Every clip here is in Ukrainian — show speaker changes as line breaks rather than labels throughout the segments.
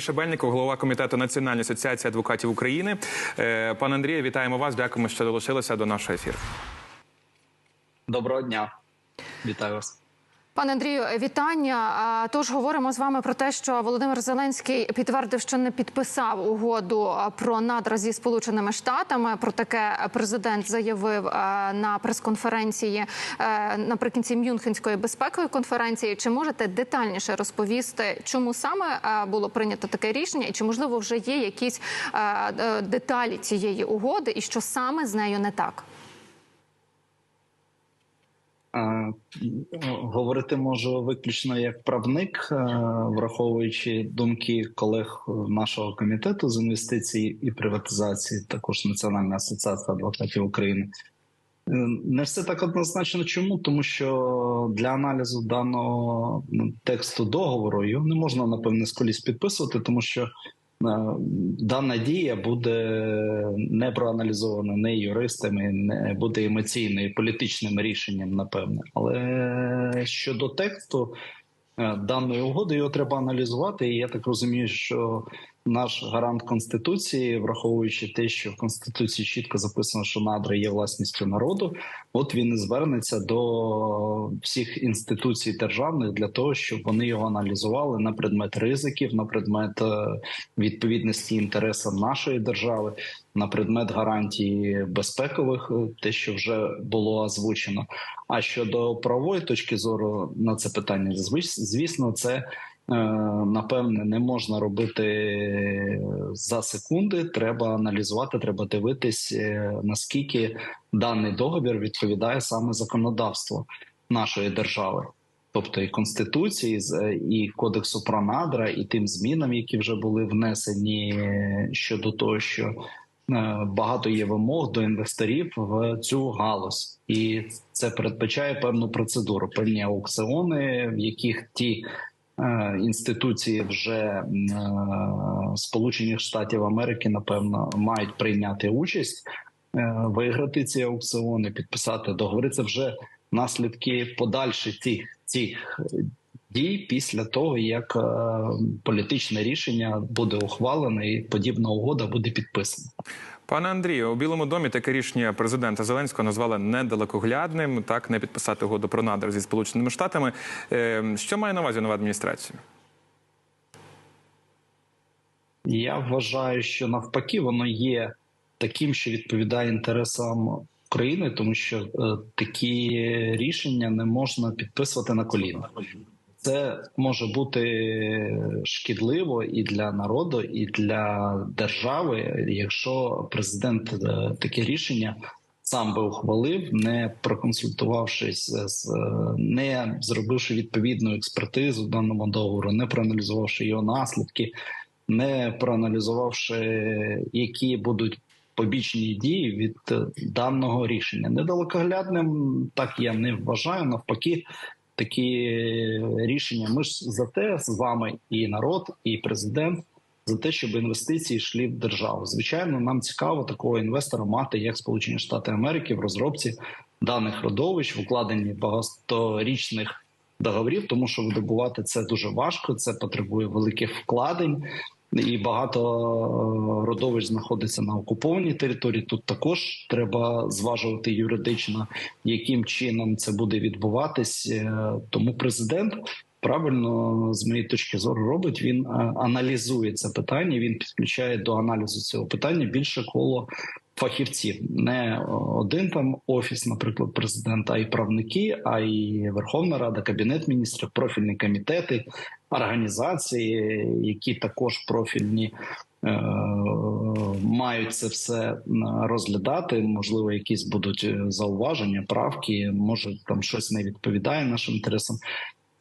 Шабельников, голова комітету Національної асоціації адвокатів України. Е, Пане Андрію, вітаємо вас. Дякуємо, що долучилися до нашого ефіру.
Доброго дня, вітаю вас.
Пане Андрію, вітання. Тож говоримо з вами про те, що Володимир Зеленський підтвердив, що не підписав угоду про надра зі Сполученими Штатами. Про таке президент заявив на прес-конференції е, наприкінці Мюнхенської безпекової конференції. Чи можете детальніше розповісти, чому саме було прийнято таке рішення, і чи можливо вже є якісь е, деталі цієї угоди, і що саме з нею не так?
Е, Говорити можу виключно як правник, е, враховуючи думки колег нашого комітету з інвестицій і приватизації, також Національна асоціація адвокатів України. Е, Не все так однозначно. Чому? Тому що для аналізу даного тексту договору його не можна напевне сколісь підписувати, тому що е, дана дія буде не проаналізована не юристами, не буде емоційною і політичним рішенням, напевне. Але щодо тексту е, даної угоди, його треба аналізувати. І я так розумію, що наш гарант конституції, враховуючи те, що в конституції чітко записано, що надра є власністю народу, от він і звернеться до всіх інституцій державних для того, щоб вони його аналізували на предмет ризиків, на предмет е, відповідності інтересам нашої держави, на предмет гарантії безпекових, е, те, що вже було озвучено. А щодо правової точки зору на це питання, звісно, це напевне не можна робити за секунди. Треба аналізувати, треба дивитись, е, наскільки даний договір відповідає саме законодавству нашої держави. Тобто і конституції, і кодексу про надра, і тим змінам, які вже були внесені е, щодо того, що е, багато є вимог до інвесторів в цю галузь, і це передбачає певну процедуру, певні аукціони, в яких ті е, інституції вже е, Сполучених Штатів Америки напевно мають прийняти участь, е, виграти ці аукціони, підписати договори. Це вже наслідки подальших тих, цих дій після того, як е, політичне рішення буде ухвалене і подібна угода буде підписана.
Пане Андрію, у Білому домі таке рішення президента Зеленського назвали недалекоглядним. Так, не підписати угоду про надр зі Сполученими Штатами. Е, Що має на увазі нова адміністрація?
Я вважаю, що навпаки воно є таким, що відповідає інтересам України, тому що е, такі рішення не можна підписувати на колінах. Це може бути шкідливо і для народу, і для держави, якщо президент е, таке рішення сам би ухвалив, не проконсультувавшись з не зробивши відповідну експертизу даному договору, не проаналізувавши його наслідки, не проаналізувавши, які будуть побічні дії від е, даного рішення. Недалекоглядним так я не вважаю. Навпаки, такі рішення. Ми ж за те з вами, і народ, і президент. За те, щоб інвестиції йшли в державу, звичайно, нам цікаво такого інвестора мати, як Сполучені Штати Америки, в розробці даних родовищ, в укладенні багаторічних договорів, тому що видобувати це дуже важко. Це потребує великих вкладень, і багато е, родовищ знаходиться на окупованій території. Тут також треба зважувати юридично, яким чином це буде відбуватись. Е, Тому президент правильно з моєї точки зору робить. Він е, аналізує це питання. Він підключає до аналізу цього питання більше коло фахівців, не один там офіс, наприклад, президента, а й правники, а й Верховна Рада, Кабінет міністрів, профільні комітети, організації, які також профільні. е, Мають це все розглядати. Можливо, якісь будуть е, зауваження, правки. Може там щось не відповідає нашим інтересам.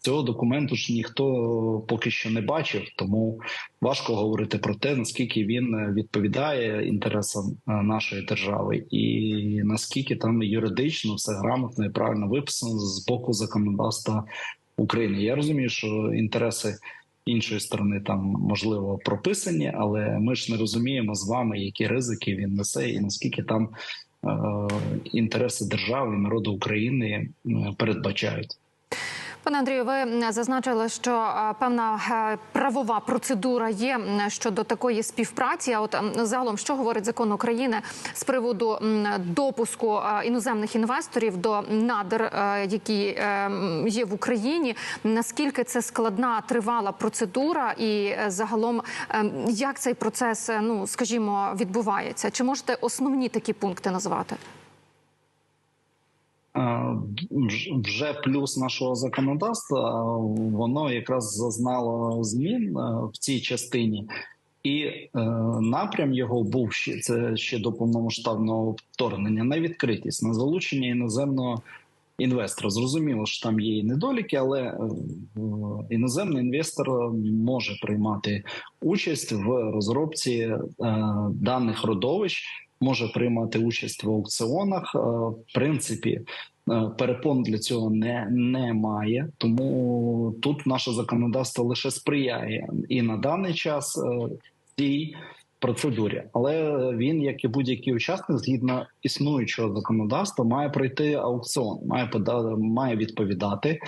Цього документу ж ніхто поки що не бачив, тому важко говорити про те, наскільки він відповідає інтересам е, нашої держави, і наскільки там юридично все грамотно і правильно виписано з боку законодавства України. Я розумію, що інтереси іншої сторони там можливо прописані, але ми ж не розуміємо з вами, які ризики він несе, і наскільки там е, інтереси держави народу України е, передбачають.
Пане Андрію, ви зазначили, що е, певна е, правова процедура є щодо такої співпраці. А от загалом, що говорить закон України з приводу допуску е, іноземних інвесторів до надр, які є в Україні? Наскільки це складна тривала процедура, і загалом як цей процес, ну скажімо, відбувається? Чи можете основні такі пункти назвати?
Е, вж- вже плюс нашого законодавства, е, воно якраз зазнало змін е, в цій частині, і е, напрям його був ще це ще до повномасштабного вторгнення на відкритість, на залучення іноземного інвестора. Зрозуміло, що там є і недоліки, але е, іноземний інвестор може приймати участь в розробці е, даних родовищ може приймати участь в аукціонах. Е, В принципі, е, перепон для цього не, немає, тому тут наше законодавство лише сприяє і на даний час е, цій процедурі. Але він, як і будь-який учасник, згідно існуючого законодавства, має пройти аукціон, має має відповідати.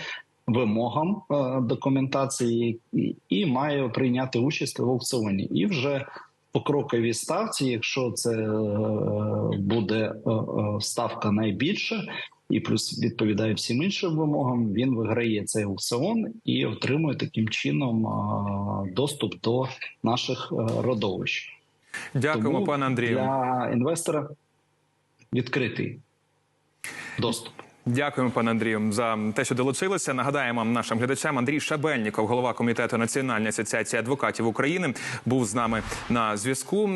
Вимогам документації і має прийняти участь в аукціоні, і вже по кроковій ставці, якщо це е, буде е, е, ставка найбільша, і плюс відповідає всім іншим вимогам, він виграє цей аукціон і отримує таким чином доступ до наших родовищ.
Дякуємо,
Тому
пане Андрію.
Для інвестора відкритий доступ.
Дякуємо, пане Андрію, за те, що долучилися. Нагадаємо нашим глядачам Андрій Шабельніков, голова комітету Національної асоціації адвокатів України, був з нами на зв'язку.